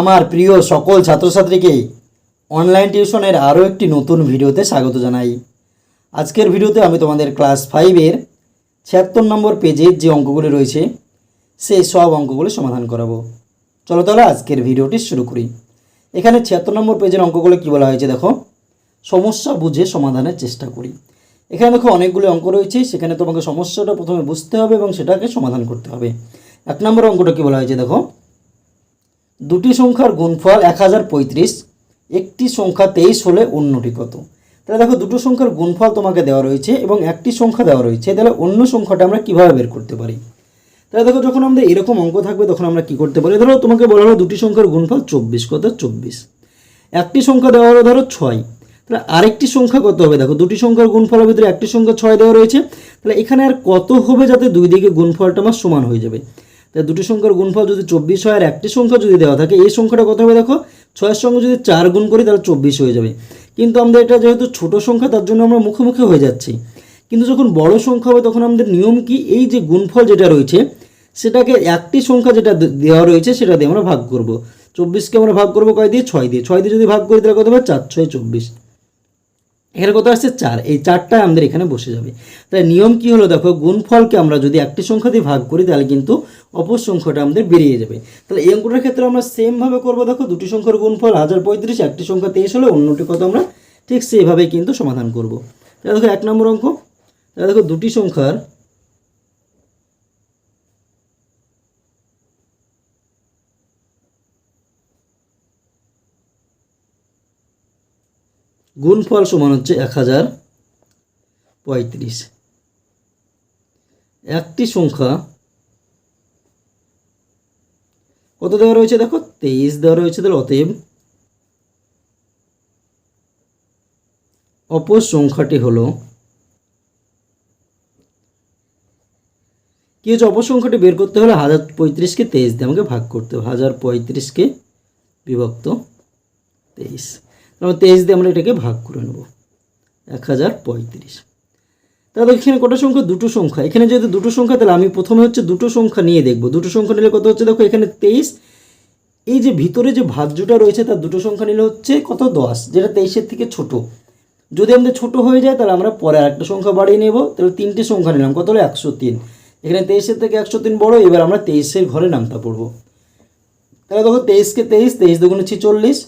আমার প্রিয় সকল ছাত্রছাত্রীকে অনলাইন টিউশনের আরও একটি নতুন ভিডিওতে স্বাগত জানাই। আজকের ভিডিওতে আমি তোমাদের ক্লাস ফাইভের ছিয়াত্তর নম্বর পেজের যে অঙ্কগুলি রয়েছে, সেই সব অঙ্কগুলি সমাধান করাবো। চলো তাহলে আজকের ভিডিওটি শুরু করি। এখানে ছিয়াত্তর নম্বর পেজের অঙ্কগুলো কী বলা হয়েছে দেখো? সমস্যা বুঝে সমাধানের চেষ্টা করি। এখানে দেখো অনেকগুলো অঙ্ক রয়েছে, সেখানে তোমাকে সমস্যাটা প্রথমে বুঝতে হবে এবং সেটাকে সমাধান করতে হবে। এক নম্বর অঙ্কটা কী বলা হয়েছে দেখো? দুটি সংখ্যার গুণফল এক হাজার পঁয়ত্রিশ, একটি সংখ্যা তেইশ হলে অন্যটি কত? তাহলে দেখো, দুটো সংখ্যার গুণফল তোমাকে দেওয়া রয়েছে এবং একটি সংখ্যা দেওয়া রয়েছে, তাহলে অন্য সংখ্যাটা আমরা কীভাবে বের করতে পারি? তাহলে দেখো, যখন আমাদের এরকম অঙ্ক থাকবে, তখন আমরা কী করতে পারি? ধরো, তোমাকে বলা হলো দুটি সংখ্যার গুণফল চব্বিশ, কত? চব্বিশ। একটি সংখ্যা দেওয়া হলো, ধরো, ছয়। তাহলে আরেকটি সংখ্যা কত হবে? দেখো, দুটি সংখ্যার গুণফলের ভিতরে একটি সংখ্যা ছয় দেওয়া রয়েছে। তাহলে এখানে আর কত হবে যাতে দুই দিকে গুণফলটা আমার সমান হয়ে যাবে? দুটি সংখ্যার গুণফল যদি চব্বিশ হয় আর একটি সংখ্যা যদি দেওয়া থাকে, এই সংখ্যাটা কত হবে দেখো? ছয়ের সঙ্গে যদি চার গুণ করি, তাহলে চব্বিশ হয়ে যাবে। কিন্তু আমাদের এটা যেহেতু ছোট সংখ্যা, তার জন্য আমরা মুখে মুখে হয়ে যাচ্ছি। কিন্তু যখন বড় সংখ্যা হবে, তখন আমাদের নিয়ম কি? এই যে গুণফল যেটা রয়েছে, সেটাকে একটি সংখ্যা যেটা দেওয়া রয়েছে, সেটা দিয়ে আমরা ভাগ করব। চব্বিশকে আমরা ভাগ করব কয় দিয়ে? ছয় দিয়ে। ছয় দিয়ে যদি ভাগ করি, তাহলে কত হবে? চার, ছয়, চব্বিশ। এখানে কত আসছে? চার। এই চারটা আমাদের এখানে বসে যাবে। তাই নিয়ম কি হলো? দেখো, গুণফলকে আমরা যদি একটি সংখ্যা দিয়ে ভাগ করি, তাহলে কিন্তু অপর সংখ্যাটা আমাদের বেরিয়ে যাবে। তাহলে এই অঙ্কটার ক্ষেত্রে আমরা সেমভাবে করব। দেখো, দুটি সংখ্যার গুণফল হাজার পঁয়ত্রিশ, একটি সংখ্যা তেইশ হলে, অন্যটি কত আমরা ঠিক সেইভাবেই কিন্তু সমাধান করব। তাহলে দেখো, এক নম্বর অঙ্ক। তাহলে দেখো, দুটি সংখ্যার গুণফল সমান হচ্ছে এক হাজার পঁয়ত্রিশ। একটি সংখ্যা কত দেওয়া রয়েছে দেখো? তেইশ দেওয়া রয়েছে তাহলে অতএব অপর সংখ্যাটি হলো কি হচ্ছে? অপর সংখ্যাটি বের করতে হলে হাজার পঁয়ত্রিশকে তেইশ দিয়ে আমাকে ভাগ করতে হবে। হাজার পঁয়ত্রিশকে বিভক্ত তেইশ। তারপর তেইশ দিয়ে আমরা এটাকে ভাগ করে নেব। এক হাজার পঁয়ত্রিশ। তাহলে এখানে কটা সংখ্যা? দুটো সংখ্যা। এখানে যেহেতু দুটো সংখ্যা, তাহলে আমি প্রথমে হচ্ছে দুটো সংখ্যা নিয়ে দেখব। দুটো সংখ্যা নিলে কত হচ্ছে? দেখো এখানে তেইশ। এই যে ভিতরে যে ভাজ্যটা রয়েছে, তার দুটো সংখ্যা নিলে হচ্ছে কত? দশ, যেটা তেইশের থেকে ছোট। যদি আমাদের ছোট হয়ে যায়, তাহলে আমরা পরে আরেকটা সংখ্যা বাড়িয়ে নেব। তাহলে তিনটে সংখ্যা নিলাম। কত হলো? একশো তিন। এখানে তেইশের থেকে একশো তিন বড়, এবার আমরা তেইশের ঘরে নামতা পড়ব। তাহলে দেখো তেইশকে তেইশ তেইশ দুগুণে ছিচল্লিশ।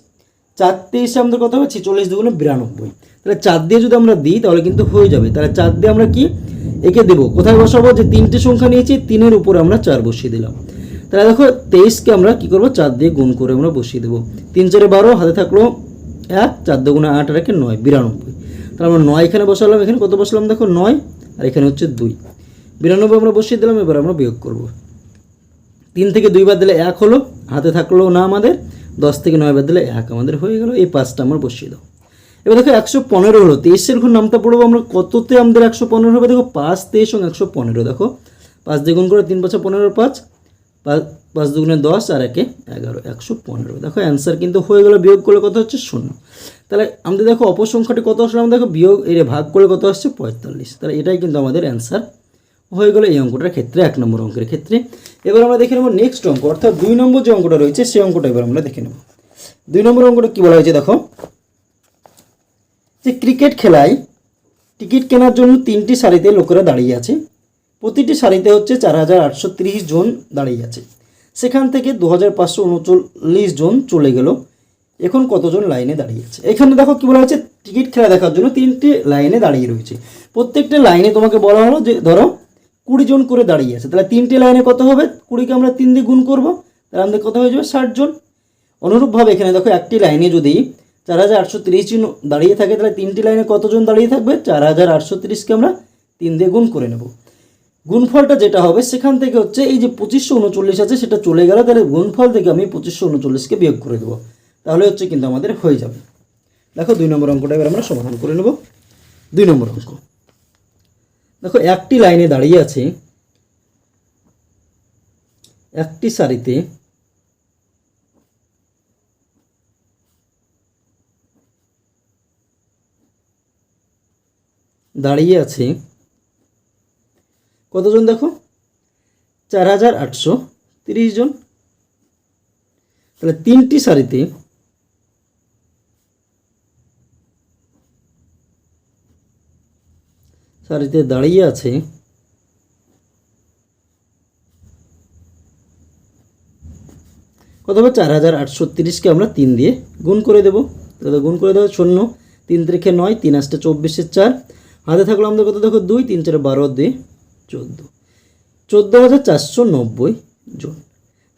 চার তেইশে আমাদের কত হবে ছিচল্লিশ দুগুণে বিরানব্বই। তাহলে চার দিয়ে যদি আমরা দিই, তাহলে কিন্তু হয়ে যাবে। তাহলে চার দিয়ে আমরা কি? একে দেবো। কোথায় বসাবো? যে তিনটে সংখ্যা নিয়েছি, তিনের উপরে আমরা চার বসিয়ে দিলাম। তাহলে দেখো, তেইশকে আমরা কি করব? চার দিয়ে গুণ করে আমরা বসিয়ে দেবো। তিন চারে বারো, হাতে থাকল এক, চার দুগুণে আট আর একে নয়, বিরানব্বই। তাহলে আমরা নয় এখানে বসালাম। এখানে কত বসালাম? দেখো, নয়, আর এখানে হচ্ছে দুই। বিরানব্বই আমরা বসিয়ে দিলাম, এবার আমরা বিয়োগ করব। তিন থেকে দুই বাদ দিলে এক হলো, হাতে থাকল না আমাদের। দশ থেকে নয় বাদ দিলে এক আমাদের হয়ে গেল, এই পাঁচটা আমরা বসিয়ে দাও। এবার দেখো একশো পনেরো হলো, তেইশের ঘর নামটা পড়ব আমরা, কততে আমাদের একশো পনেরো হবে? দেখো পাঁচ, তেইশ এবং একশো পনেরো, দেখো। পাঁচ দ্বিগুণ করে তিন পাঁচশো পনেরো, পাঁচ। পাঁচ পাঁচ দুগুণে দশ আর একে এগারো, একশো পনেরো। দেখো অ্যান্সার কিন্তু হয়ে গেলো, বিয়োগ করলে কত হচ্ছে? শূন্য। তাহলে আমাদের দেখো অপর সংখ্যাটি কত আসলে আমাদের? দেখো বিয়োগ এর ভাগ করে কত আসছে? পঁয়তাল্লিশ। তাহলে এটাই কিন্তু আমাদের অ্যান্সার। হয়ে গেলো এই অঙ্কটার ক্ষেত্রে, এক নম্বর অঙ্কের ক্ষেত্রে। এবার আমরা দেখে নেব নেক্সট অঙ্ক, অর্থাৎ দুই নম্বর যে অঙ্কটা রয়েছে, সেই অঙ্কটা এবার আমরা দেখে নেব। দুই নম্বর অঙ্কটা কী বলা হয়েছে দেখো? যে ক্রিকেট খেলায় টিকিট কেনার জন্য তিনটি সারিতে লোকেরা দাঁড়িয়ে আছে। প্রতিটি সারিতে হচ্ছে চার হাজার আটশো তিরিশ জন দাঁড়িয়ে আছে। সেখান থেকে দু হাজার পাঁচশো উনচল্লিশ জন চলে গেল। এখন কতজন লাইনে দাঁড়িয়ে আছে? এখানে দেখো কি বলা হচ্ছে টিকিট খেলা দেখার জন্য তিনটি লাইনে দাঁড়িয়ে রয়েছে। প্রত্যেকটা লাইনে তোমাকে বলা হলো যে, ধরো কুড়ি জন করে দাঁড়িয়ে আছে। তাহলে তিনটে লাইনে কত হবে? কুড়িকে আমরা তিন দিয়ে গুণ করব। তাহলে আমাদের কত হয়ে যাবে? ষাট জন। অনুরূপভাবে এখানে দেখো একটি লাইনে যদি চার হাজার আটশো তিরিশ জন দাঁড়িয়ে থাকে, তাহলে তিনটি লাইনে কতজন দাঁড়িয়ে থাকবে? চার হাজার আটশো তিরিশকে আমরা তিন দিয়ে গুণ করে নেব। গুণফলটা যেটা হবে, সেখান থেকে হচ্ছে এই যে পঁচিশশো উনচল্লিশ আছে, সেটা চলে গেল তাহলে গুণফল থেকে আমি পঁচিশশো উনচল্লিশকে বিয়োগ করে দেবো। তাহলে হচ্ছে কিন্তু আমাদের হয়ে যাবে। দেখো দুই নম্বর অঙ্কটা এবার আমরা সমাধান করে নেব। দুই নম্বর অঙ্ক। দেখো, একটি লাইনে দাঁড়িয়ে আছে, একটি সারিতে দাঁড়িয়ে আছে কতজন দেখো? চার হাজার আটশো তিরিশ জন। তাহলে তিনটি সারিতে সারিতে দাঁড়িয়ে আছে। হবে? চার হাজার আটশো তিরিশকে আমরা তিন দিয়ে গুণ করে দেবো। তাহলে গুণ করে দেবো শূন্য। তিন তারিখে নয়, তিন আসতে চব্বিশের চার। হাতে থাকল আমাদের কত? দেখো দুই, তিন চারে বারো দুই চোদ্দ। চোদ্দ হাজার চারশো নব্বই জন।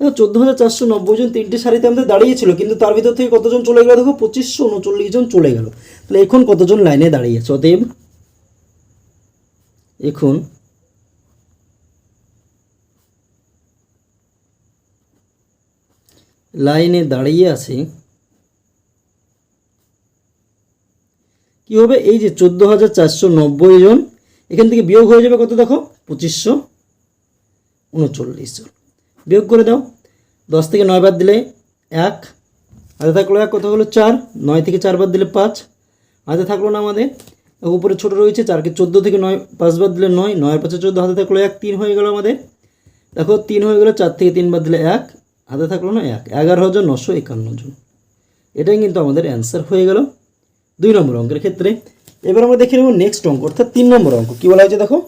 দেখো, চোদ্দ হাজার চারশো নব্বই জন তিনটে সারিতে আমাদের দাঁড়িয়েছিল, কিন্তু তার ভিতর থেকে কতজন চলে গেল? দেখো, পঁচিশশো উনচল্লিশ জন চলে গেল। তাহলে এখন কতজন লাইনে দাঁড়িয়ে আছে? অতএব এখন লাইনে দাঁড়িয়ে আছে। কি হবে এই যে চোদ্দ হাজার চারশো নব্বই জন, এখান থেকে বিয়োগ হয়ে যাবে কত দেখো? পঁচিশশো উনচল্লিশ জন বিয়োগ করে দাও। দশ থেকে নয় বাদ দিলে এক হাতে থাকল এক কথা হলো চার? নয় থেকে চার বাদ দিলে পাঁচ হাতে থাকল না আমাদের উপরে ছোট রয়েছে, চারকে চোদ্দ থেকে নয়, পাঁচ বাদ দিলে নয়, নয়ের পাঁচে চোদ্দ, হাতে থাকল এক, তিন হয়ে গেল আমাদের। দেখো, তিন হয়ে গেলো চার থেকে তিন বাদ দিলে এক, হাতে থাকল না এক, এগারো হাজার নশো একান্ন জন। এটাই কিন্তু আমাদের অ্যান্সার হয়ে গেল দুই নম্বর অঙ্কের ক্ষেত্রে। এবার আমরা দেখে নেব নেক্সট অঙ্ক, অর্থাৎ তিন নম্বর অঙ্ক, কী বলা হয়েছে দেখো?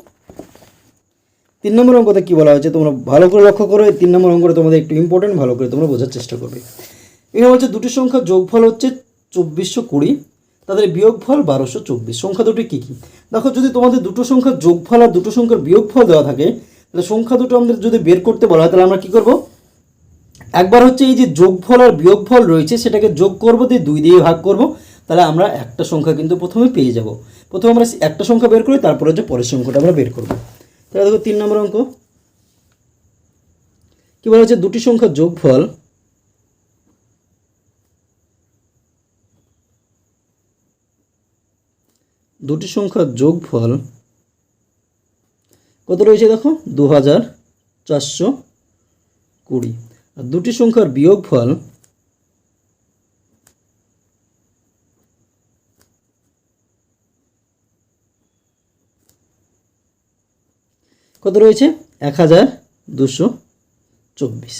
তিন নম্বর অঙ্কতে কী বলা হয়েছে? তোমরা ভালো করে লক্ষ্য করো, এই তিন নম্বর অঙ্কটা তোমাদের একটু ইম্পর্টেন্ট ভালো করে তোমরা বোঝার চেষ্টা করবে। এখানে বলছে দুটি সংখ্যার যোগফল হচ্ছে চব্বিশশো কুড়ি। তাদের বিয়োগফল বারোশো চব্বিশ। সংখ্যা দুটি কী কী? দেখো, যদি তোমাদের দুটো সংখ্যার যোগফল আর দুটো সংখ্যার বিয়োগফল দেওয়া থাকে, তাহলে সংখ্যা দুটো আমাদের যদি বের করতে বলা হয়, তাহলে আমরা কী করব? একবার হচ্ছে এই যে যোগফল আর বিয়োগফল রয়েছে, সেটাকে যোগ করব, দিয়ে দুই দিয়ে ভাগ করব, তাহলে আমরা একটা সংখ্যা কিন্তু প্রথমে পেয়ে যাব। প্রথমে আমরা একটা সংখ্যা বের করি, তারপরে হচ্ছে পরের সংখ্যাটা আমরা বের করব। তাহলে দেখো, তিন নম্বর অঙ্ক। কী বলা হচ্ছে দুটি সংখ্যার যোগফল দুটি সংখ্যার যোগফল কত রয়েছে দেখো? দু হাজার চারশো কুড়ি। আর দুটি সংখ্যার বিয়োগফল কত রয়েছে? এক হাজার দুশো চব্বিশ।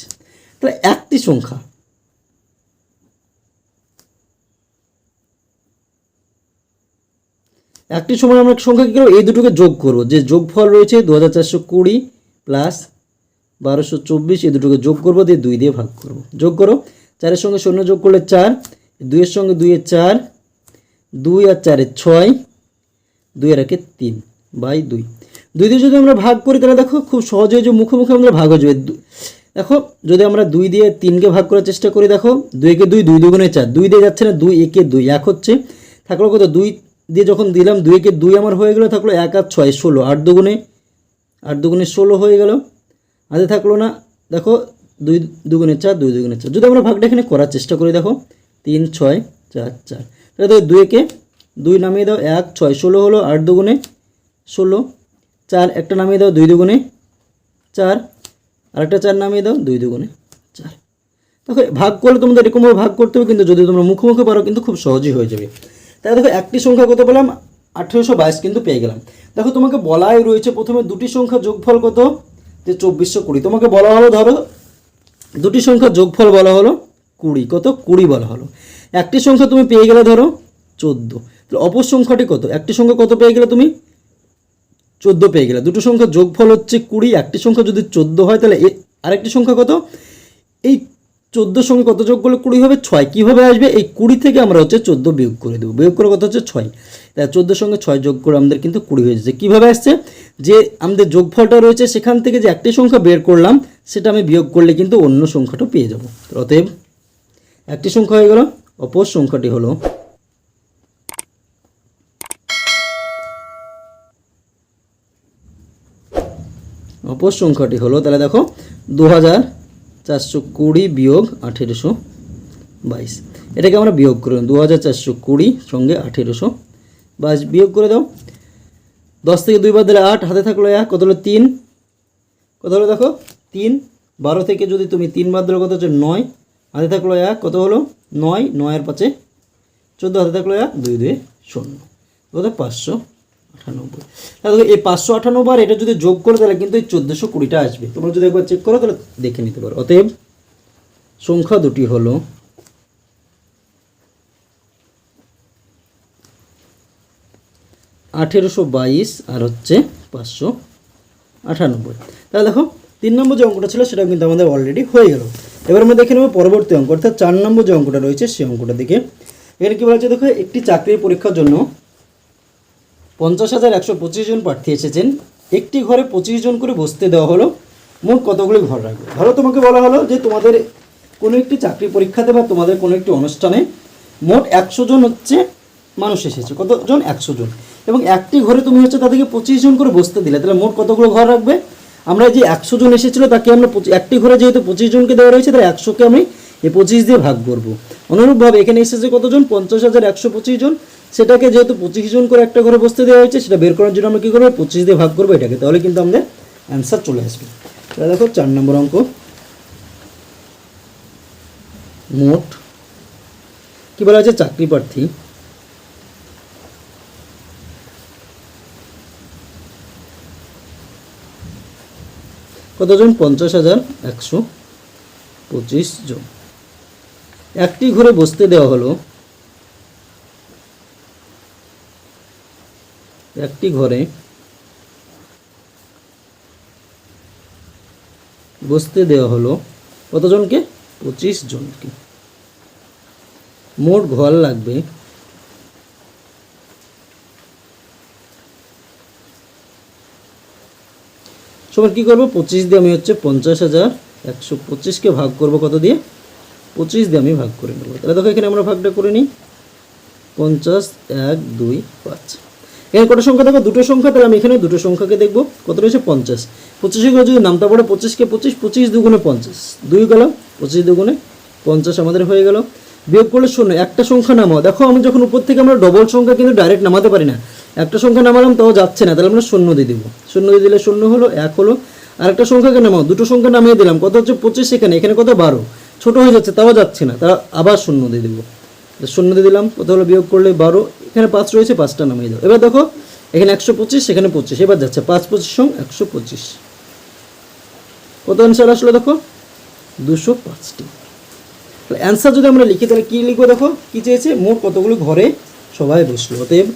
তাহলে একটি সংখ্যা একটি সময় আমরা সংখ্যা কী করব? এই দুটোকে যোগ করব। যে যোগফল রয়েছে দু হাজার চারশো কুড়ি প্লাস বারোশো চব্বিশ, এই দুটোকে যোগ করব, দিয়ে দুই দিয়ে ভাগ করব। যোগ করো। চারের সঙ্গে শূন্য যোগ করলে চার, দুইয়ের সঙ্গে দুইয়ের চার, দুই আর চারে ছয়, দুই আর একে তিন বাই দুই। দুই দিয়ে যদি আমরা ভাগ করি, তাহলে দেখো খুব সহজে যে মুখে মুখে আমাদের ভাগ হয়ে যাবে। দেখো, যদি আমরা দুই দিয়ে তিনকে ভাগ করার চেষ্টা করি, দেখো দুই একে দুই দুই দুগুণে চার। দুই দিয়ে যাচ্ছে না, দুই একে দুই, এক হচ্ছে। থাকল কত? দুই দিয়ে যখন দিলাম দুই একে দুই আমার হয়ে গেলো, থাকল এক আর ছয়, ষোলো, আট দুগুণে আট দুগুণে ষোলো হয়ে গেল। হাতে থাকল না, দেখো, দুই দুগুণে চার, দুই দুগুণে চার। যদি আমরা ভাগটা এখানে করার চেষ্টা করি, দেখো, তিন, ছয়, চার চার। তাহলে দেখো দুইকে দুই নামিয়ে দাও, এক, ছয়, ষোলো হলো আট দুগুণে ষোলো, চার একটা নামিয়ে দাও, দুই দুগুণে চার, আরেকটা চার নামিয়ে দাও, দুই দুগুণে চার। দেখো, ভাগ করলে তোমাদের এরকমভাবে ভাগ করতে হবে, কিন্তু যদি তোমরা মুখে মুখে পারো, কিন্তু খুব সহজই হয়ে যাবে। তাই দেখো একটি সংখ্যা কত পেলাম? আঠেরোশো বাইশ কিন্তু পেয়ে গেলাম। দেখো তোমাকে বলাই রয়েছে প্রথমে দুটি সংখ্যা যোগফল কত? যে চব্বিশশো কুড়ি। তোমাকে বলা হলো ধরো, দুটি সংখ্যা যোগফল বলা হলো কুড়ি, কত? কুড়ি বলা হলো। একটি সংখ্যা তুমি পেয়ে গেলে ধরো চোদ্দ। তাহলে অপর সংখ্যাটি কত? একটি সংখ্যা কত পেয়ে গেলে তুমি? চোদ্দ পেয়ে গেলে। দুটো সংখ্যা যোগফল হচ্ছে কুড়ি, একটি সংখ্যা যদি চোদ্দ হয়, তাহলে আরেকটি সংখ্যা কত? এই চোদ্দোর সঙ্গে কত যোগ করলে কুড়ি হবে? ছয়। কীভাবে আসবে? এই কুড়ি থেকে আমরা হচ্ছে চোদ্দ বিয়োগ করে দেবো। বিয়োগ করে কত হচ্ছে ছয়। তাই চোদ্দোর সঙ্গে ছয় যোগ করে আমাদের কিন্তু কুড়ি হয়ে যাচ্ছে। কীভাবে আসছে? যে আমাদের যোগফলটা রয়েছে, সেখান থেকে যে একটি সংখ্যা বের করলাম, সেটা আমি বিয়োগ করলে কিন্তু অন্য সংখ্যাটা পেয়ে যাব। অতএব, একটি সংখ্যা হয়ে গেল, অপর সংখ্যাটি হলো অপর সংখ্যাটি হলো, তাহলে দেখো দু হাজার চারশো কুড়ি বিয়োগ আঠেরোশো বাইশ। এটাকে আমরা বিয়োগ করে দু হাজার চারশো কুড়ি সঙ্গে আঠেরোশো বাইশ। বিয়োগ করে দাও। দশ থেকে দুই বাদ দিলে আট, হাতে থাকল এক, কত হলো তিন? কত হলো দেখো? তিন। বারো থেকে যদি তুমি তিন বাদ দিলে কত হচ্ছে নয়? হাতে থাকল এক, কত হলো? নয়। নয়ের পাঁচে চোদ্দ, হাতে থাকল এক, দুই দুই শূন্য। কত? পাঁচশো। আটানব্বই। তাহলে এই পাঁচশো আটানব্বই আর এটা যদি যোগ করো, তাহলে কিন্তু এই চোদ্দোশো কুড়িটা আসবে। তোমরা যদি একবার চেক করো, তাহলে দেখে নিতে পারো। অতএব, সংখ্যা দুটি হলো আঠেরোশো বাইশ আর হচ্ছে পাঁচশো আটানব্বই। তাহলে দেখো, তিন নম্বর যে অঙ্কটা ছিল সেটা কিন্তু আমাদের অলরেডি হয়ে গেল। এবার আমরা দেখে নেব পরবর্তী অঙ্ক, অর্থাৎ চার নম্বর যে অঙ্কটা রয়েছে, সেই অঙ্কটা দিকে। এখানে কী বলা হচ্ছে, দেখো, একটি চাকরির পরীক্ষার জন্য পঞ্চাশ হাজার একশো পঁচিশ জন প্রার্থী এসেছেন। একটি ঘরে পঁচিশ জন করে বসতে দেওয়া হলো। মোট কতগুলি ঘর রাখবে? ধরো তোমাকে বলা হলো যে তোমাদের কোনো একটি চাকরি পরীক্ষাতে বা তোমাদের কোনো একটি অনুষ্ঠানে মোট একশো জন হচ্ছে মানুষ এসেছে। কতজন? একশো জন। এবং একটি ঘরে তুমি হচ্ছে তাদেরকে পঁচিশ জন করে বসতে দিলে, তাহলে মোট কতগুলো ঘর রাখবে? আমরা যে একশো জন এসেছিল, তাকে আমরা একটি ঘরে যেহেতু পঁচিশ জনকে দেওয়া রয়েছে, তাহলে একশোকে আমি এই পঁচিশ দিয়ে ভাগ করব। অনুরূপভাবে এখানে এসেছে কতজন? পঞ্চাশ হাজার একশো পঁচিশ জন। সেটাকে যেহেতু পঁচিশ জন করে একটা ঘরে বসতে দেওয়া হয়েছে, সেটা বের করার জন্য আমরা কী করব? পঁচিশ দিয়ে ভাগ করব, এটাকে। তাহলে কিন্তু আমাদের অ্যান্সার চলে আসবে। তাহলে দেখো, চার নম্বর অঙ্ক। মোট, কী বলা আছে চাকরি প্রার্থী। কতজন? পঞ্চাশ হাজার একশো পঁচিশ জন। একটি ঘরে বসতে দেওয়া হলো একটি ঘরে বসতে দেওয়া হলো কতজনকে? পঁচিশ জনকে। মোট ঘর লাগবে সবার কী করব? পঁচিশ দিয়ে আমি হচ্ছে পঞ্চাশ হাজার একশো পঁচিশকে ভাগ করব কত দিয়ে? পঁচিশ দিয়ে আমি ভাগ করে নেব। তাহলে দেখো এখানে আমরা ভাগটা করে নিই। পঞ্চাশ, এক, দুই, পাঁচ। এখানে কটা সংখ্যা দেখো? দুটো সংখ্যা, তাহলে আমি এখানে দুটো সংখ্যাকে দেখব। কত রয়েছে? পঞ্চাশ। পঁচিশে করে যদি নামটা পড়ে পঁচিশকে পঁচিশ পঁচিশ দুগুণে পঞ্চাশ। দুই গেল পঁচিশ দুগুণে পঞ্চাশ আমাদের হয়ে গেল। বিয়োগ করলে শূন্য, একটা সংখ্যা নামাও। দেখো, আমি যখন উপর থেকে আমরা ডবল সংখ্যা কিন্তু ডাইরেক্ট নামাতে পারি না। একটা সংখ্যা নামালাম, তাও যাচ্ছে না। তাহলে আমরা শূন্য দিয়ে দেবো। শূন্য দিয়ে দিলে শূন্য হলো, এক হলো। আর একটা সংখ্যাকে নামাও, দুটো সংখ্যা নামিয়ে দিলাম। কত হচ্ছে? পঁচিশ এখানে। এখানে কত? বারো। ছোটো হয়ে যাচ্ছে, তাও যাচ্ছে না। তারা আবার শূন্য দিয়ে দেবো। শূন্য দিয়ে দিলাম, কত হলো? বিয়োগ করলে বারো এখানে পাঁচ রয়েছে, পাঁচটা নামিয়ে দাও। এবার দেখো, এখানে একশো পঁচিশ সেখানে পঁচিশ, এবার যাচ্ছে পাঁচ পঁচিশ সং একশো পঁচিশ। কত অ্যান্সার আসলো দেখো? দুশো পাঁচটি। অ্যান্সার যদি আমরা লিখি, তাহলে কী লিখব দেখো? কী চেয়েছে? মোট কতগুলো ঘরে সবাই বসল। অতএব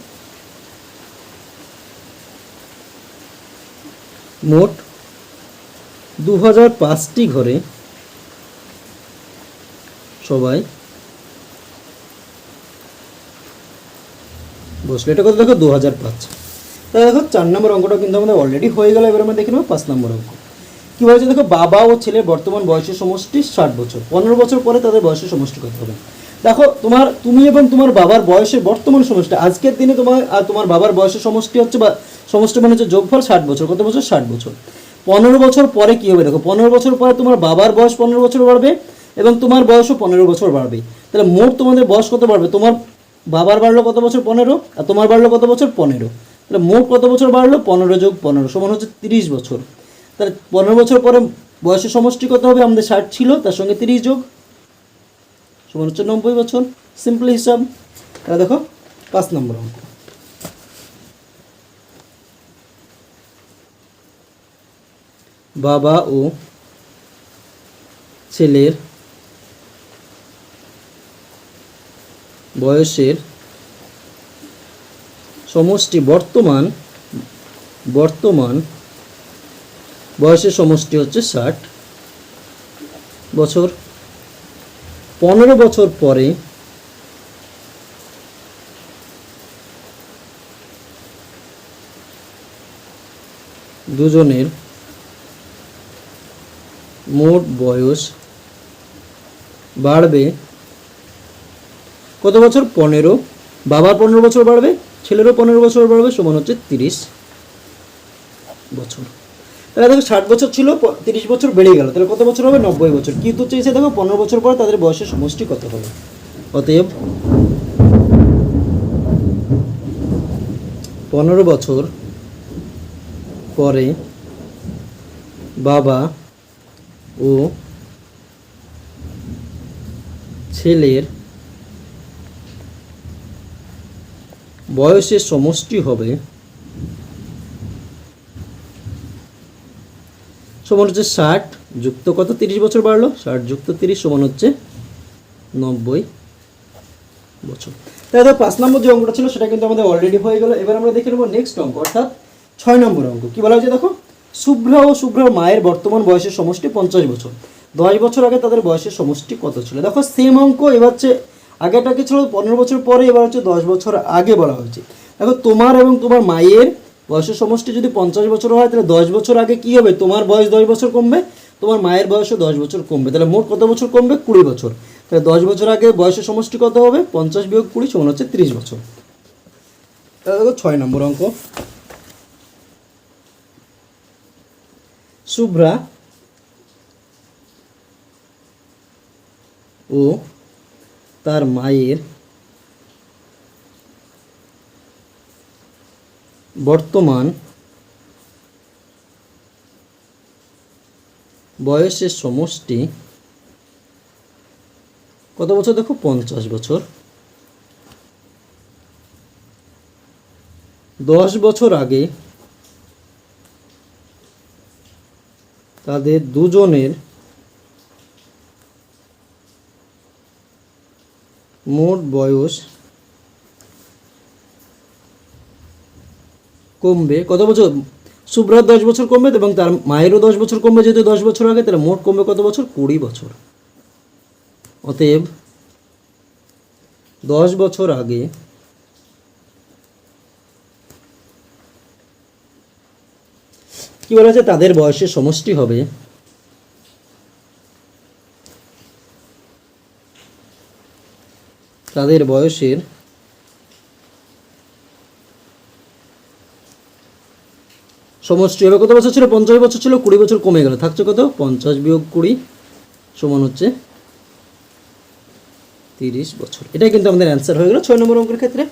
মোট দু হাজার পাঁচটি ঘরে সবাই বসল। এটা কত? দেখো দু হাজার দেখো, চার নম্বর অঙ্কটা কিন্তু আমাদের অলরেডি হয়ে গেল। এবার আমরা দেখে নেব পাঁচ নম্বর অঙ্ক। কী বলেছে? দেখো, বাবা ও ছেলের বর্তমান বয়সের সমষ্টি ষাট বছর। পনেরো বছর পরে তাদের বয়সের সমষ্টি কত হবে? দেখো, তোমার, তুমি এবং তোমার বাবার বয়সের বর্তমান সমষ্টি, আজকের দিনে তোমার আর তোমার বাবার বয়সের সমষ্টি হচ্ছে বা, সমষ্টি মানে হচ্ছে যোগফল ষাট বছর। কত বছর? ষাট বছর। পনেরো বছর পরে কী হবে? দেখো, পনেরো বছর পরে তোমার বাবার বয়স পনেরো বছর বাড়বে এবং তোমার বয়সও পনেরো বছর বাড়বে। তাহলে মোট তোমাদের বয়স কত বাড়বে? তোমার বাবার বাড়লো কত বছর? পনেরো। আর তোমার বাড়লো কত বছর? পনেরো। তাহলে মোট কত বছর বাড়লো? পনেরো যোগ পনেরো সমান হচ্ছে তিরিশ বছর। তাহলে পনেরো বছর পরে বয়সের সমষ্টি কত হবে? আমাদের ষাট ছিল, তার সঙ্গে তিরিশ যোগ। সমান হচ্ছে নব্বই বছর। সিম্পল হিসাব। তাহলে দেখো, পাঁচ নম্বর অঙ্ক। বাবা ও ছেলের বয়সের সমষ্টি বর্তমান বর্তমান বয়সের সমষ্টি হচ্ছে ষাট বছর। পনেরো বছর পরে দুজনের মোট বয়স বাড়বে কত বছর? পনেরো। বাবার পনেরো বছর বাড়বে, ছেলেরও পনেরো বছর বাড়বে, সমান হচ্ছে তিরিশ বছর। তাহলে দেখো, ষাট বছর ছিল তিরিশ বছর বেড়ে গেল। তাহলে কত বছর হবে? নব্বই বছর। কিন্তু চেয়েছে? দেখো, পনেরো বছর পর তাদের বয়সের সমষ্টি কত হবে? অতএব পনেরো বছর পরে বাবা ও ছেলের বয়সের সমষ্টি হবে সমান হচ্ছে ষাট যুক্ত কত? তিরিশ বছর বাড়লো। ষাট যুক্ত তিরিশ সমান হচ্ছে নব্বই বছর। দেখো পাঁচ নম্বর যে অঙ্কটা ছিল, সেটা কিন্তু আমাদের অলরেডি হয়ে গেল। এবার আমরা দেখে নেব নেক্সট অঙ্ক, অর্থাৎ ছয় নম্বর অঙ্ক। কি বলা হয়েছে দেখো? শুভ্র ও শুভ্রর মায়ের বর্তমান বয়সের সমষ্টি পঞ্চাশ বছর। দশ বছর আগে তাদের বয়সের সমষ্টি কত ছিল? দেখো সেম অঙ্ক, এবার হচ্ছে আগেটা কি ছিল? পনেরো বছর পরে, এবার হচ্ছে দশ বছর আগে বলা হয়েছে। দেখো, তোমার এবং তোমার মায়ের বয়সের সমষ্টি যদি পঞ্চাশ বছর হয়, তাহলে দশ বছর আগে কি হবে? তোমার বয়স দশ বছর কমবে, তোমার মায়ের বয়সও দশ বছর কমবে। তাহলে মোট কত বছর কমবে? কুড়ি বছর। তাহলে দশ বছর আগে বয়সের সমষ্টি কত হবে? পঞ্চাশ বিয়োগ কুড়ি সমান হচ্ছে তিরিশ বছর। দেখো, ছয় নম্বর অঙ্ক। শুভ্রা ও তার মায়ের বর্তমান বয়সের সমষ্টি কত বছর? দেখো, পঞ্চাশ বছর। দশ বছর আগে তাদের দুজনের মোট বয়স কমবে, কত বছর? শুভ্রার দশ বছর কমবে এবং তার মায়েরও দশ বছর কমবে, যেহেতু দশ বছর আগে, তাহলে মোট কমবে কত বছর? কুড়ি বছর। অতএব দশ বছর আগে কি বলা আছে তাদের বয়সের সমষ্টি হবে তাদের বয়সের সমষ্টি হবে কত বছর ছিল? পঞ্চাশ বছর ছিল, কুড়ি বছর কমে গেল। থাকছে কত? পঞ্চাশ বিয়োগ কুড়ি সমান হচ্ছে তিরিশ বছর। এটাই কিন্তু আমাদের অ্যান্সার হয়ে গেল ছয় নম্বর অঙ্কের ক্ষেত্রে।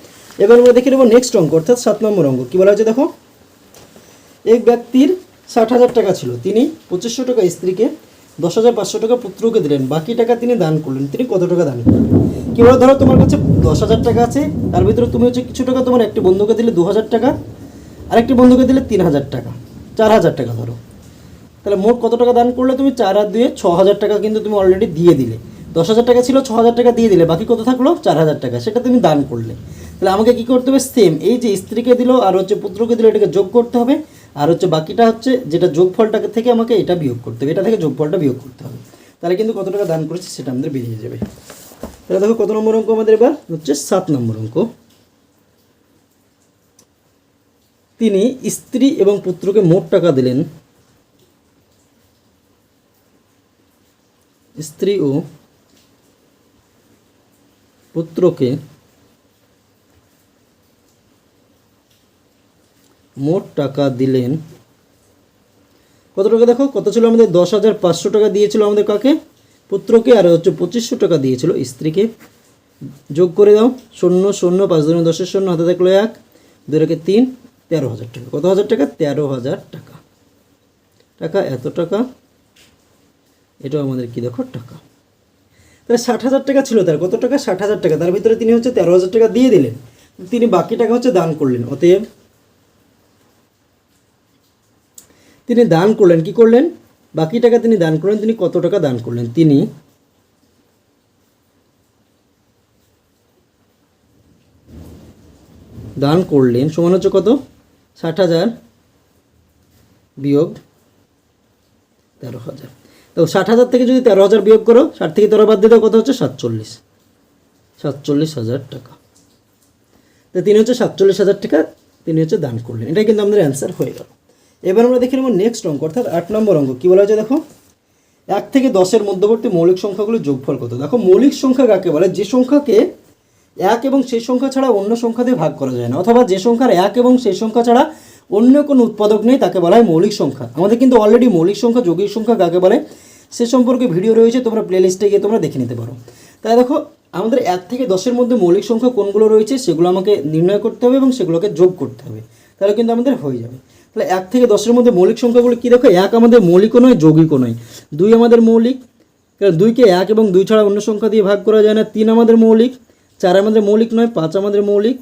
এবার আমরা দেখে নেব নেক্সট অঙ্ক, অর্থাৎ সাত নম্বর অঙ্ক। কী বলা হয়েছে দেখো? এক ব্যক্তির ষাট হাজার টাকা ছিল। তিনি পঁচিশশো টাকা স্ত্রীকে দশ হাজার পাঁচশো টাকা পুত্রকে দিলেন। বাকি টাকা তিনি দান করলেন। তিনি কত টাকা দান করলেন? কি বলো ধরো তোমার কাছে দশ হাজার টাকা আছে, তার ভিতরে তুমি হচ্ছে কিছু টাকা তোমার একটি বন্ধুকে দিলে দু হাজার টাকা আর একটি বন্ধুকে দিলে তিন হাজার টাকা, চার হাজার টাকা ধরো। তাহলে মোট কত টাকা দান করলে তুমি চার আর দুয়ে ছ হাজার টাকা কিন্তু তুমি অলরেডি দিয়ে দিলে। দশ হাজার টাকা ছিল, ছ হাজার টাকা দিয়ে দিলে, বাকি কত থাকল? চার হাজার টাকা, সেটা তুমি দান করলে। তাহলে আমাকে কি করতে হবে? সেম এই যে স্ত্রীকে দিল আর হচ্ছে পুত্রকে দিল, এটাকে যোগ করতে হবে। আর হচ্ছে বাকিটা হচ্ছে যেটা যোগফলটাকে থেকে আমাকে এটা বিয়োগ করতে হবে, এটা থেকে যোগফলটা বিয়োগ করতে হবে। তাহলে কিন্তু কত টাকা দান করেছে সেটা আমাদের বেরিয়ে যাবে। তাহলে দেখো কত নম্বর অঙ্ক আমাদের এবার? হচ্ছে সাত নম্বর অঙ্ক। তিনি স্ত্রী এবং পুত্রকে মোট টাকা দিলেন। স্ত্রী ও পুত্রকে মোট টাকা দিলেন। কত টাকা দেখো? কত ছিল আমাদের? দশ হাজার পাঁচশো টাকা দিয়েছিল আমাদের কাকে? পুত্রকে আর হচ্ছে পঁচিশশো টাকা দিয়েছিল স্ত্রীকে। যোগ করে দাও, শূন্য শূন্য, পাঁচ দুই দশের শূন্য, হাতে থাকল এক, দুই রেখে তিন, তেরো হাজার টাকা। কত হাজার টাকা? তেরো হাজার টাকা। টাকা এত টাকা? এটাও আমাদের কি দেখো? টাকা। তাহলে ষাট হাজার টাকা ছিল তার। কত টাকা? ষাট হাজার টাকা। তার ভিতরে তিনি হচ্ছে তেরো হাজার টাকা দিয়ে দিলেন। তিনি বাকি টাকা হচ্ছে দান করলেন। অতএব তিনি দান করলেন। কি করলেন? বাকি টাকা তিনি দান করলেন তিনি কত টাকা দান করলেন? তিনি দান করলেন সমান হচ্ছে কত? ষাট হাজার বিয়োগ তেরো হাজার। তো ষাট হাজার থেকে যদি তেরো হাজার বিয়োগ করো, ষাট থেকে তেরো বাদ দাও, কত হচ্ছে? সাতচল্লিশ। সাতচল্লিশ হাজার টাকা। তো তিনি হচ্ছে সাতচল্লিশ হাজার টাকা তিনি হচ্ছে দান করলেন। এটাই কিন্তু আমাদের অ্যান্সার হয়ে গেল। এবার আমরা দেখে নেব নেক্সট অঙ্ক, অর্থাৎ আট নম্বর অঙ্ক। কী বলা হয়েছে দেখো? এক থেকে দশের মধ্যবর্তী মৌলিক সংখ্যাগুলো যোগফল কত? দেখো, মৌলিক সংখ্যা কাকে বলে? যে সংখ্যাকে এক এবং সেই সংখ্যা ছাড়া অন্য সংখ্যা দিয়ে ভাগ করা যায় না, অথবা যে সংখ্যার এক এবং সেই সংখ্যা ছাড়া অন্য কোনো উৎপাদক নেই, তাকে বলা হয় মৌলিক সংখ্যা। আমাদের কিন্তু অলরেডি মৌলিক সংখ্যা, যৌগিক সংখ্যা কাকে বলে, সে সম্পর্কে ভিডিও রয়েছে, তোমরা প্লেলিস্টে গিয়ে তোমরা দেখে নিতে পারো। তাই দেখো, আমাদের এক থেকে দশের মধ্যে মৌলিক সংখ্যা কোনগুলো রয়েছে, সেগুলো আমাকে নির্ণয় করতে হবে এবং সেগুলোকে যোগ করতে হবে। তাহলে কিন্তু আমাদের হয়ে যাবে। তাহলে এক থেকে দশের মধ্যে মৌলিক সংখ্যাগুলো কী দেখো? এক আমাদের মৌলিকও নয়, যৌগিকও নয়। দুই আমাদের মৌলিক কারণ দুইকে এক এবং দুই ছাড়া অন্য সংখ্যা দিয়ে ভাগ করা যায় না। তিন আমাদের মৌলিক, চার আমাদের মৌলিক নয়, পাঁচ আমাদের মৌলিক,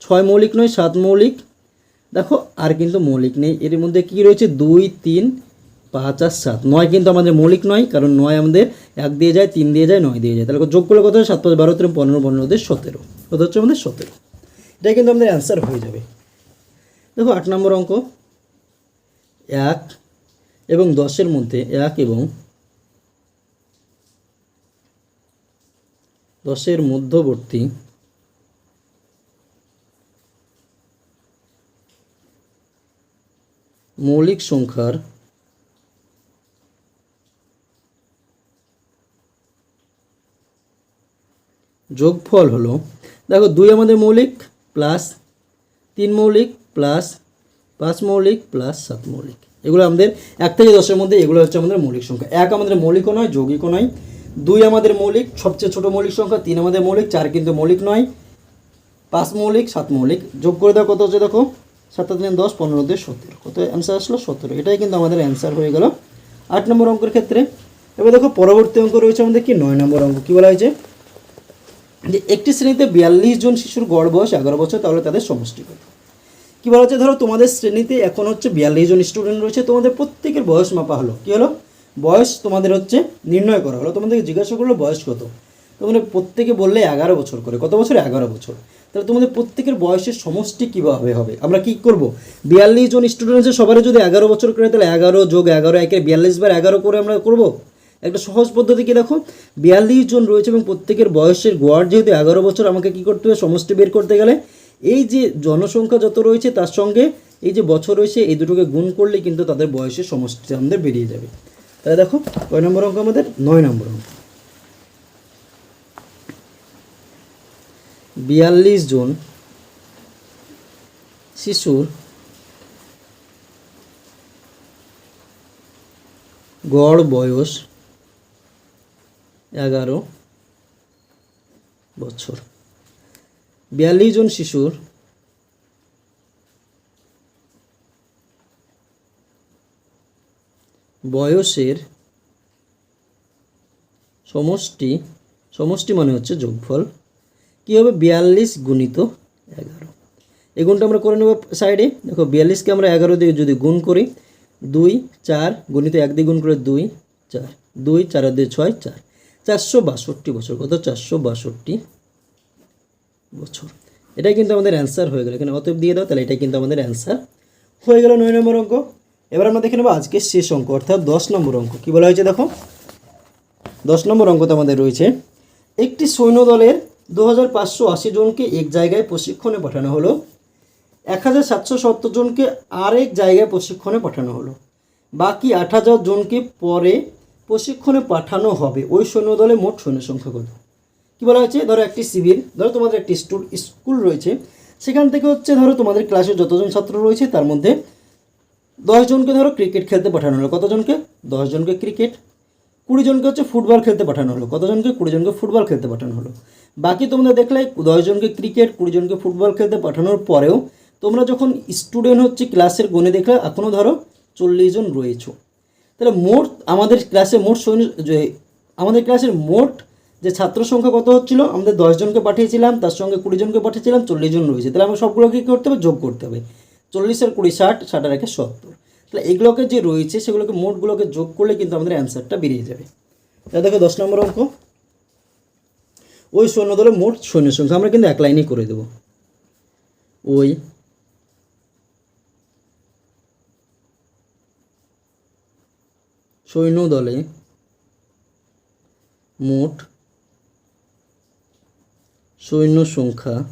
ছয় মৌলিক নয়, সাত মৌলিক। দেখো, আর কিন্তু মৌলিক নেই। এর মধ্যে কি রয়েছে? দুই, তিন, পাঁচ আর সাত। নয় কিন্তু আমাদের মৌলিক নয়, কারণ নয় আমাদের এক দিয়ে যায়, তিন দিয়ে যায়, নয় দিয়ে যায়। তাহলে যোগ করলে কত হয়? সাত পাঁচ, বারো, তেরো, পনেরো পনেরো দিয়ে সতেরো। কত হচ্ছে আমাদের? সতেরো। এটাই কিন্তু আমাদের অ্যান্সার হয়ে যাবে। দেখো, আট নম্বর অঙ্ক। এক এবং দশের মধ্যে এক এবং দশের মধ্যবর্তী মৌলিক সংখ্যার যোগফল হলো, দেখো দুই আমাদের মৌলিক প্লাস তিন মৌলিক প্লাস পাঁচ মৌলিক প্লাস সাত মৌলিক এগুলো আমাদের এক থেকে দশের মধ্যে, এগুলো হচ্ছে আমাদের মৌলিক সংখ্যা। এক আমাদের মৌলিকও নয়, যৌগিকও নয়। দুই আমাদের মৌলিক, সবচেয়ে ছোট মৌলিক সংখ্যা, তিন আমাদের মৌলিক, চার কিন্তু মৌলিক নয়। পাঁচ মৌলিক সাত মৌলিক যোগ করে দাও, কত হচ্ছে দেখো? সাত তিন দশ, পনেরো দিয়ে সতেরো। কত অ্যান্সার আসলো? সতেরো। এটাই কিন্তু আমাদের অ্যান্সার হয়ে গেল। আট নম্বর অঙ্কের ক্ষেত্রে, এবার দেখো, পরবর্তী অঙ্ক রয়েছে আমাদের কি? নয় নম্বর অঙ্ক। কী বলা হয়েছে? যে একটি শ্রেণীতে বিয়াল্লিশ জন শিশুর গড় বয়স এগারো বছর, তাহলে তাদের সমষ্টি কত কী বলা? হচ্ছে ধরো তোমাদের শ্রেণীতে এখন হচ্ছে বিয়াল্লিশ জন স্টুডেন্ট রয়েছে, তোমাদের প্রত্যেকের বয়স মাপা হলো। কী হলো? বয়স তোমাদের হচ্ছে নির্ণয় করা হলো। তোমাদেরকে জিজ্ঞাসা করল বয়স কত? তোমাদের প্রত্যেকে বললে এগারো বছর করে। কত বছর? এগারো বছর। তাহলে তোমাদের প্রত্যেকের বয়সের সমষ্টি কীভাবে হবে? আমরা কি করব? বিয়াল্লিশ জন স্টুডেন্ট আছে, সবারই যদি এগারো বছর করে, তাহলে এগারো যোগ এগারো একে বিয়াল্লিশ বার এগারো করে আমরা করব? একটা সহজ পদ্ধতি কি দেখো? বিয়াল্লিশ জন রয়েছে এবং প্রত্যেকের বয়সের গড় যেহেতু এগারো বছর, আমাকে কি করতে হবে? সমষ্টি বের করতে গেলে এই যে জনসংখ্যা যত রয়েছে, তার সঙ্গে এই যে বছর রয়েছে, এই দুটোকে গুণ করলে কিন্তু তাদের বয়সের সমষ্টি আমাদের বেরিয়ে যাবে। তাহলে দেখো, কয় নম্বর অঙ্ক আমাদের? নয় নম্বর অঙ্ক। বিয়াল্লিশ জন শিশুর গড় বয়স এগারো বছর। বিয়াল্লিশ জন শিশুর বয়সের সমষ্টি সমষ্টি মানে হচ্ছে যোগফল। কী হবে? বিয়াল্লিশ গুণিত এগারো। এই গুণটা আমরা করে নেব সাইডে। দেখো, বিয়াল্লিশকে আমরা এগারো দিয়ে যদি গুণ করি, দুই, চার, গুণিত এক দিয়ে গুণ করে দুই, চার। দুই, চার দিয়ে ছয়, চার। চারশো বাষট্টি বছর। কত? চারশো বাষট্টি। বছর। এটাই কিন্তু আমাদের অ্যান্সার হয়ে গেল। এখানে অতএব দিয়ে দাও, তাহলে এটাই কিন্তু আমাদের অ্যান্সার হয়ে গেল নয় নম্বর অঙ্ক। এবার আমরা দেখে নেব আজকের শেষ অঙ্ক, অর্থাৎ দশ নম্বর অঙ্ক। কী বলা হয়েছে দেখো? দশ নম্বর অঙ্কতে আমাদের রয়েছে। একটি সৈন্য দলের দু হাজার পাঁচশো আশি জনকে এক জায়গায় প্রশিক্ষণে পাঠানো হলো। এক হাজার সাতশো সত্তর জনকে আরেক জায়গায় প্রশিক্ষণে পাঠানো হলো। বাকি আট হাজার জনকে পরে প্রশিক্ষণে পাঠানো হবে। ওই সৈন্য দলে মোট সৈন্য সংখ্যা কত? কী বলা হয়েছে? ধরো একটি শিবির ধরো তোমাদের একটি স্কুল রয়েছে। সেখান থেকে হচ্ছে ধরো তোমাদের ক্লাসে যতজন ছাত্র রয়েছে, তার মধ্যে দশজনকে ধরো ক্রিকেট খেলতে পাঠানো হলো। কতজনকে দশজনকে ক্রিকেট। কুড়ি জনকে হচ্ছে ফুটবল খেলতে পাঠানো হলো। কতজনকে কুড়ি জনকে ফুটবল খেলতে পাঠানো হলো। বাকি তোমরা দেখলে দশজনকে ক্রিকেট, কুড়ি জনকে ফুটবল খেলতে পাঠানোর পরেও তোমরা যখন স্টুডেন্ট হচ্ছে ক্লাসের গুণে দেখলে এখনও ধরো চল্লিশ জন রয়েছো। তাহলে মোট আমাদের ক্লাসে মোট সৈন্য আমাদের ক্লাসের মোট যে ছাত্র সংখ্যা কত হচ্ছিল? আমাদের দশজনকে পাঠিয়েছিলাম, তার সঙ্গে কুড়ি জনকে পাঠিয়েছিলাম, চল্লিশ জন রয়েছে। তাহলে আমরা সবগুলোকে কী করতে হবে? যোগ করতে হবে। চল্লিশ আর কুড়ি ষাট ষাট আর একে সত্তর। তাহলে এগুলোকে যে রয়েছে, সেগুলোকে মোটগুলোকে যোগ করলে কিন্তু আমাদের অ্যান্সারটা বেরিয়ে যাবে। তাহলে দেখো দশ নম্বর অঙ্ক। ওই সৈন্য দলের মোট সৈন্য সংখ্যা আমরা কিন্তু এক লাইনেই করে দেব। ওই সৈন্য দলে মোট সৈন্য সংখ্যা।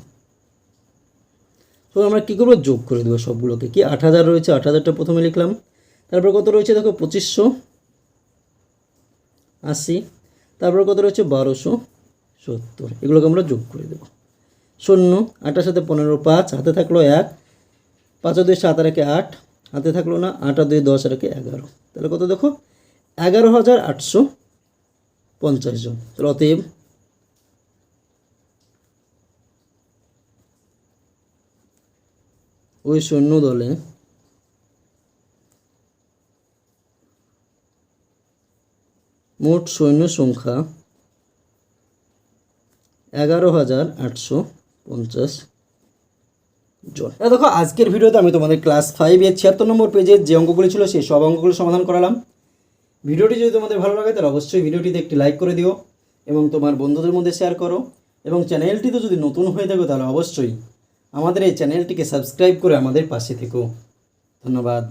তো আমরা কী করব? যোগ করে দেবো সবগুলোকে। কি? আট হাজার রয়েছে। আট হাজারটা প্রথমে লিখলাম। তারপর কত রয়েছে? দেখো, পঁচিশশো আশি। তারপর কত রয়েছে? বারোশো সত্তর। এগুলোকে আমরা যোগ করে দেবো। শূন্য, আটার সাথে পনেরো, পাঁচ। হাতে থাকল এক। পাঁচ দুই সাত আর একে আট। হাতে থাকল না, আট আর দুই দশ আর একে এগারো। তাহলে কত দেখো? এগারো হাজার আটশো পঞ্চাশ জন। তাহলে অতএব ওই সৈন্য দলে। মোট সৈন্য সংখ্যা এগারো হাজার আটশো পঞ্চাশ জন। দেখো, আজকের ভিডিওতে আমি তোমাদের ক্লাস ফাইভের ছিয়াত্তর নম্বর পেজের যে অঙ্কগুলি ছিল, সেই সব অঙ্কগুলো সমাধান করালাম। ভিডিওটি যদি তোমাদের ভালো লাগে, তাহলে অবশ্যই ভিডিওটিতে একটি লাইক করে দিও এবং তোমার বন্ধুদের মধ্যে শেয়ার করো এবং চ্যানেলটিতে যদি নতুন হয়ে থাকো, তাহলে অবশ্যই আমাদের এই চ্যানেলটিকে সাবস্ক্রাইব করে আমাদের পাশে থেকো। ধন্যবাদ।